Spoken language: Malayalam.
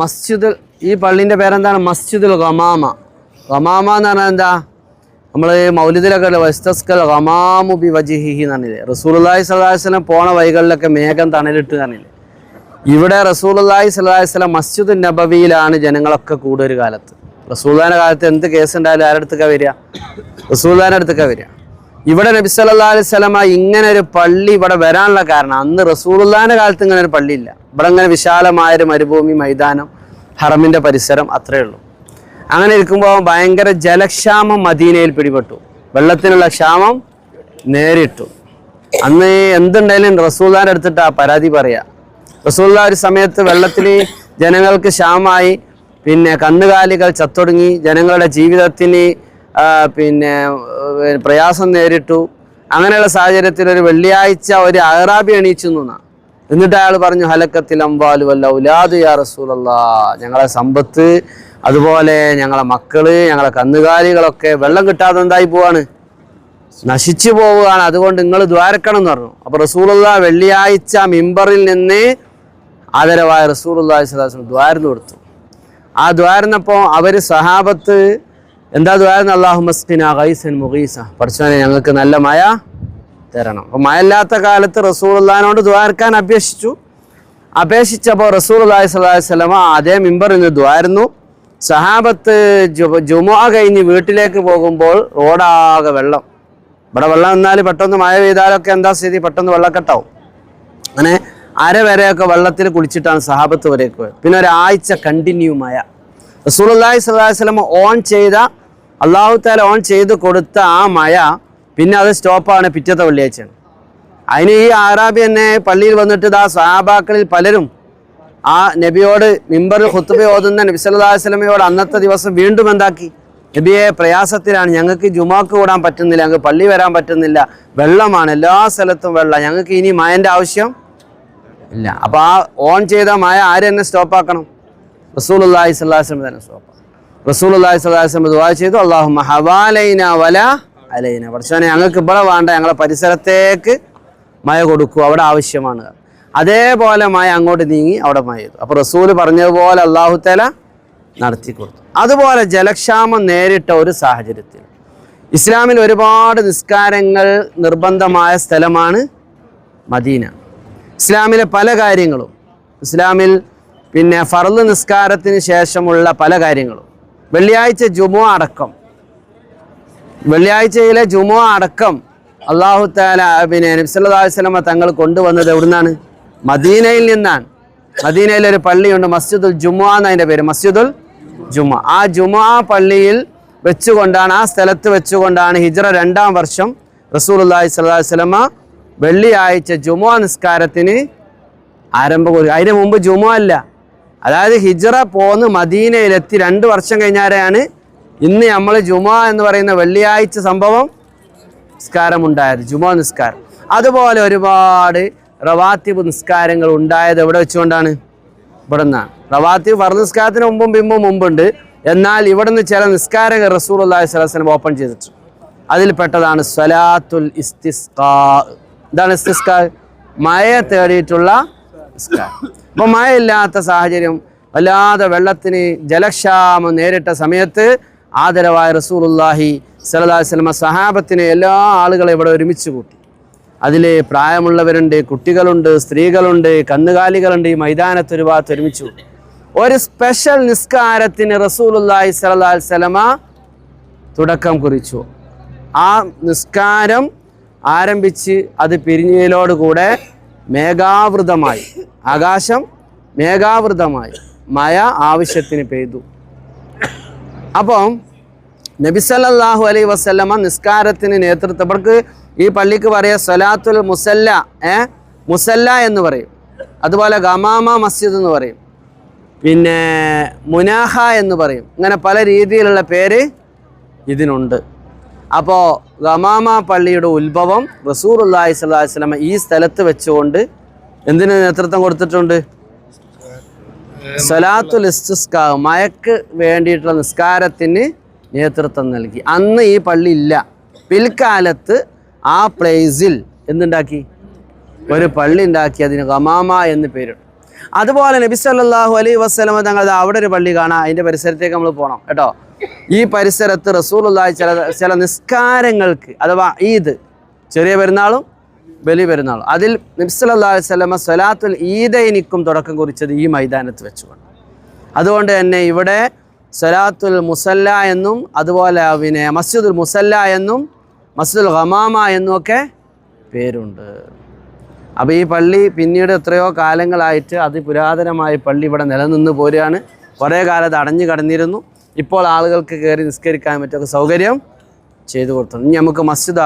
മസ്ജിദ് ഈ പള്ളിന്റെ പേരെന്താണ്? മസ്ജിദുൽ ഗമാമ ഗമാമ എന്ന് പറഞ്ഞാൽ എന്താ? നമ്മൾ മൗലിദിലൊക്കെ വസ്തസ്കൽ ഗമാമു ബി വജിഹിഹി എന്ന് പറഞ്ഞില്ലേ? അലൈഹി വസല്ലം പോണ വൈകളിലൊക്കെ മേഘം തണലിട്ട് പറഞ്ഞില്ലേ? ഇവിടെ അലൈഹി വസല്ലം മസ്ജിദ് നബവിയിലാണ് ജനങ്ങളൊക്കെ കൂടുതൽ കാലത്ത്. റസൂല്ലാന്റെ കാലത്ത് എന്ത് കേസ് ഉണ്ടായാലും ആരുടെ അടുത്തൊക്കെ വരിക? റസൂല്ലാന്റെ അടുത്തൊക്കെ വരിക. ഇവിടെ നബി സല്ലാ അലൈഹി സ്വലമ ഇങ്ങനെ ഒരു പള്ളി ഇവിടെ വരാനുള്ള കാരണം അന്ന് റസൂലുല്ലാന്റെ കാലത്ത് ഇങ്ങനെ ഒരു പള്ളിയില്ല ഇവിടെ അങ്ങനെ വിശാലമായൊരു മരുഭൂമി മൈതാനം ഹറമിന്റെ പരിസരം അത്രയേ ഉള്ളൂ. അങ്ങനെ ഇരിക്കുമ്പോൾ ഭയങ്കര ജലക്ഷാമം മദീനയിൽ പിടിപെട്ടു. വെള്ളത്തിനുള്ള ക്ഷാമം നേരിട്ടു. അന്ന് എന്തുണ്ടായാലും റസൂല്ലാന്റെ ആ പരാതി പറയാ. റസൂല്ല ഒരു സമയത്ത് വെള്ളത്തിന് ജനങ്ങൾക്ക് ക്ഷാമമായി. പിന്നെ കന്നുകാലികൾ ചത്തൊടുങ്ങി. ജനങ്ങളുടെ ജീവിതത്തിന് പിന്നെ പ്രയാസം നേരിട്ടു. അങ്ങനെയുള്ള സാഹചര്യത്തിൽ ഒരു വെള്ളിയാഴ്ച ഒരു അഹ്റാബി എണീച്ചു നിന്നാ. എന്നിട്ട് അയാൾ പറഞ്ഞു ഹലക്കത്തിൽ അമ്പാലു വല്ല ഉലാദ് യാ ഞങ്ങളെ സമ്പത്ത് അതുപോലെ ഞങ്ങളെ മക്കൾ ഞങ്ങളെ കന്നുകാലികളൊക്കെ വെള്ളം കിട്ടാതെ എന്തായി പോവാണ്? നശിച്ചു പോവുകയാണ്. അതുകൊണ്ട് നിങ്ങൾ ദ്വാരക്കണം എന്ന് പറഞ്ഞു. അപ്പൊ റസൂലുള്ള വെള്ളിയാഴ്ച മിമ്പറിൽ നിന്ന് ആദരവായ അലൈഹി വസല്ലം ദ്വാരന്ന് കൊടുത്തു. ആ ദ്വാരന്നപ്പോൾ അവർ സഹാബത്ത് എന്താ ദ്വാരന്ന്? അള്ളാഹു മസ്കിന ഗൈസൻ മുഗീസ. പഠിച്ചവനെ ഞങ്ങൾക്ക് നല്ല മഴ തരണം. അപ്പോൾ മഴയില്ലാത്ത കാലത്ത് റസൂലുള്ളാഹിനോട് ദ്വാരക്കാൻ അപേക്ഷിച്ചു. അപേക്ഷിച്ചപ്പോൾ റസൂൽ അള്ളഹി സ്വലാഹി സ്വലമ അതേ മിമ്പറിൽ നിന്ന് ദ്വാരുന്നു സഹാബത്ത് ജുമുഅ കഴിഞ്ഞ് വീട്ടിലേക്ക് പോകുമ്പോൾ റോഡാകെ വെള്ളം. ഇവിടെ വെള്ളം എന്നാൽ പെട്ടെന്ന് മഴ പെയ്താലൊക്കെ എന്താ സ്ഥിതി? പെട്ടെന്ന് വെള്ളക്കെട്ടാവും. അങ്ങനെ അര വരെയൊക്കെ വെള്ളത്തിൽ കുളിച്ചിട്ടാണ് സഹാബത്ത് വരെയൊക്കെ പോയത്. പിന്നെ ഒരാഴ്ച കണ്ടിന്യൂ മഴ. റസൂൽ അള്ളഹി സ്വലാഹി സ്വലമ ഓൺ ചെയ്ത അള്ളാഹു താല ഓൺ ചെയ്ത് കൊടുത്ത ആ മഴ പിന്നെ അത് സ്റ്റോപ്പാണ് പിറ്റത്തെ വെള്ളിയാഴ്ചയാണ്. അതിന് ഈ ആറാബി തന്നെ പള്ളിയിൽ വന്നിട്ട് ആ സഹാബാക്കളിൽ പലരും ആ നബിയോട് മിമ്പറിൽ ഹുത്തുബ ഓതുന്ന നബി വസല്ലമയോട് അന്നത്തെ ദിവസം വീണ്ടും എന്താക്കി? നബിയെ പ്രയാസത്തിലാണ്. ഞങ്ങൾക്ക് ജുമാക്ക് കൂടാൻ പറ്റുന്നില്ല. ഞങ്ങൾക്ക് പള്ളി വരാൻ പറ്റുന്നില്ല. വെള്ളമാണ്. എല്ലാ സ്ഥലത്തും വെള്ളം. ഞങ്ങൾക്ക് ഇനി മയന്റെ ആവശ്യം ഇല്ല. അപ്പോൾ ആ ഓൺ ചെയ്ത മായ ആര് തന്നെ സ്റ്റോപ്പാക്കണം? റസൂൽ അള്ളാഹി വസല്ലം തന്നെ സ്റ്റോപ്പ്. റസൂൽ അള്ളാഹി വസല്ലം ദുആ ചെയ്തു. അള്ളാഹു ഹവാലൈന വല അലൈന പഠിച്ചോനെ ഞങ്ങൾക്ക് ഇവിടെ വേണ്ട ഞങ്ങളെ പരിസരത്തേക്ക് മഴ കൊടുക്കൂ അവിടെ ആവശ്യമാണ്. അതേപോലെ മഴ അങ്ങോട്ട് നീങ്ങി അവിടെ മഴ ചെയ്തു. അപ്പോൾ റസൂൽ പറഞ്ഞതുപോലെ അള്ളാഹുത്തല തല നടത്തി കൊടുത്തു. അതുപോലെ ജലക്ഷാമം നേരിട്ട ഒരു സാഹചര്യത്തിൽ. ഇസ്ലാമിൽ ഒരുപാട് നിസ്കാരങ്ങൾ നിർബന്ധമായ സ്ഥലമാണ് മദീന. ഇസ്ലാമിലെ പല കാര്യങ്ങളും. ഇസ്ലാമിൽ പിന്നെ ഫർദ് നിസ്കാരത്തിന് ശേഷമുള്ള പല കാര്യങ്ങളും. വെള്ളിയാഴ്ച ജുമു അടക്കം. വെള്ളിയാഴ്ചയിലെ ജുമോ അടക്കം അള്ളാഹു താല പിന്നെ നബ്സല്ലാസ്ലമ തങ്ങൾ കൊണ്ടുവന്നത് എവിടുന്നാണ്? മദീനയിൽ നിന്നാണ്. മദീനയിൽ ഒരു പള്ളിയുണ്ട് മസ്ജിദുൽ ജുമുഅ എന്നതിന്റെ പേര് മസ്ജിദുൽ ജുമ ആ ജുമുഅ പള്ളിയിൽ വെച്ചുകൊണ്ടാണ് ആ സ്ഥലത്ത് വെച്ചുകൊണ്ടാണ് ഹിജ്ര രണ്ടാം വർഷം റസൂൽ അള്ളാഹി സ്വലാസ്ലമ വെള്ളിയാഴ്ച ജുമുഅ നിസ്കാരത്തിന് ആരംഭ കൊടുക്കുക അതിന് മുമ്പ് ജുമ അല്ല. അതായത് ഹിജ്റ പോന്ന് മദീനയിലെത്തി രണ്ട് വർഷം കഴിഞ്ഞാരെയാണ് ഇന്ന് നമ്മൾ ജുമാ എന്ന് പറയുന്ന വെള്ളിയാഴ്ച സംഭവം നിസ്കാരം ഉണ്ടായത് ജുമാ നിസ്കാരം. അതുപോലെ ഒരുപാട് റവാത്തിബ് നിസ്കാരങ്ങൾ ഉണ്ടായത് എവിടെ വെച്ചുകൊണ്ടാണ്? ഇവിടെ നിന്നാണ് റവാത്തിബ് ഫർ നിസ്കാരത്തിന് മുമ്പും പിമ്പും മുമ്പുണ്ട്. എന്നാൽ ഇവിടെ നിന്ന് ചില നിസ്കാരങ്ങൾ റസൂൽ അള്ളാഹി സ്വലാസ്ലം ഓപ്പൺ ചെയ്തിട്ടുണ്ട് അതിൽപ്പെട്ടതാണ് സ്വലാത്തുൽ ഇസ്തിസ്കാ ഇതാണ് ഇസ്തിസ്കാ മഴ തേടിയിട്ടുള്ള നിസ്കാരം. അപ്പോൾ മഴയില്ലാത്ത സാഹചര്യം വല്ലാതെ വെള്ളത്തിന് ജലക്ഷാമം നേരിട്ട സമയത്ത് ആദരവായ റസൂലുല്ലാഹി വസല്ലമ സഹാബത്തിനെ എല്ലാ ആളുകളെ ഇവിടെ ഒരുമിച്ച് കൂട്ടി. അതിൽ പ്രായമുള്ളവരുണ്ട് കുട്ടികളുണ്ട് സ്ത്രീകളുണ്ട് കന്നുകാലികളുണ്ട് ഈ മൈതാനത്ത് ഒരു ഭാഗത്ത് ഒരുമിച്ച് കൂട്ടി. ഒരു സ്പെഷ്യൽ നിസ്കാരത്തിന് റസൂലുല്ലാഹി വസല്ലമ തുടക്കം കുറിച്ചു. ആ നിസ്കാരം ആരംഭിച്ച് അത് പിരിഞ്ഞതിലോടുകൂടെ മേഘാവൃതമായി ആകാശം മേഘാവൃതമായി മഴ ആവശ്യത്തിന് പെയ്തു. അപ്പം നബിസല്ലാഹു അലൈ വസ്ലമ നിസ്കാരത്തിന് നേതൃത്വം. അവർക്ക് ഈ പള്ളിക്ക് പറയാ സലാത്തുൽ മുസല്ല ഏ? മുസല്ല എന്ന് പറയും. അതുപോലെ ഗമാമ മസ്ജിദ് എന്ന് പറയും. പിന്നെ മുനാഹ എന്ന് പറയും. ഇങ്ങനെ പല രീതിയിലുള്ള പേര് ഇതിനുണ്ട്. അപ്പോൾ ഗമാമ പള്ളിയുടെ ഉത്ഭവം റസൂർ അള്ളാഹി സ്വലാഹി സ്വലമ ഈ സ്ഥലത്ത് വെച്ചുകൊണ്ട് എന്തിന് നേതൃത്വം കൊടുത്തിട്ടുണ്ട്? സലാത്തുൽ ഇസ്തിസ്ക മയക്ക് വേണ്ടിയിട്ടുള്ള നിസ്കാരത്തിന് നേതൃത്വം നൽകി. അന്ന് ഈ പള്ളി ഇല്ല. പിൽക്കാലത്ത് ആ പ്ലേസിൽ എന്തുണ്ടാക്കി? ഒരു പള്ളി ഉണ്ടാക്കി. അതിന് ഗമാമ എന്ന് പേര് അതുപോലെ നബി സല്ലല്ലാഹു അലൈ വസ്ലമ തങ്ങൾ അവിടെ ഒരു പള്ളി കാണാം. അതിന്റെ പരിസരത്തേക്ക് നമ്മൾ പോകണം കേട്ടോ? ഈ പരിസരത്ത് റസൂലുള്ളാഹി ചില ചില നിസ്കാരങ്ങൾക്ക് അഥവാ ഈദ് ചെറിയ പെരുന്നാളും ബലി പെരുന്നാളും. അതിൽ നബി സല്ലല്ലാഹു അലൈഹി വസല്ലമ സ്വലാത്തുൽ ഈദൈനിക്കും തുടക്കം കുറിച്ചത് ഈ മൈതാനത്ത് വെച്ചുകൊണ്ട്. അതുകൊണ്ട് തന്നെ ഇവിടെ സലാത്തുൽ മുസല്ല എന്നും അതുപോലെ പിന്നെ മസ്ജിദുൽ മുസല്ല എന്നും മസ്ജിദുൽ ഹമാമ എന്നും ഒക്കെ പേരുണ്ട്. അപ്പോൾ ഈ പള്ളി പിന്നീട് എത്രയോ കാലങ്ങളായിട്ട് അതിപുരാതനമായ പള്ളി ഇവിടെ നിലനിന്ന് പോരുകയാണ്. കുറേ കാലത്ത് അടഞ്ഞു കടന്നിരുന്നു. ഇപ്പോൾ ആളുകൾക്ക് കയറി നിസ്കരിക്കാൻ പറ്റൊക്കെ സൗകര്യം ചെയ്തു കൊടുത്തു ഇനി നമുക്ക് മസ്ജിദ്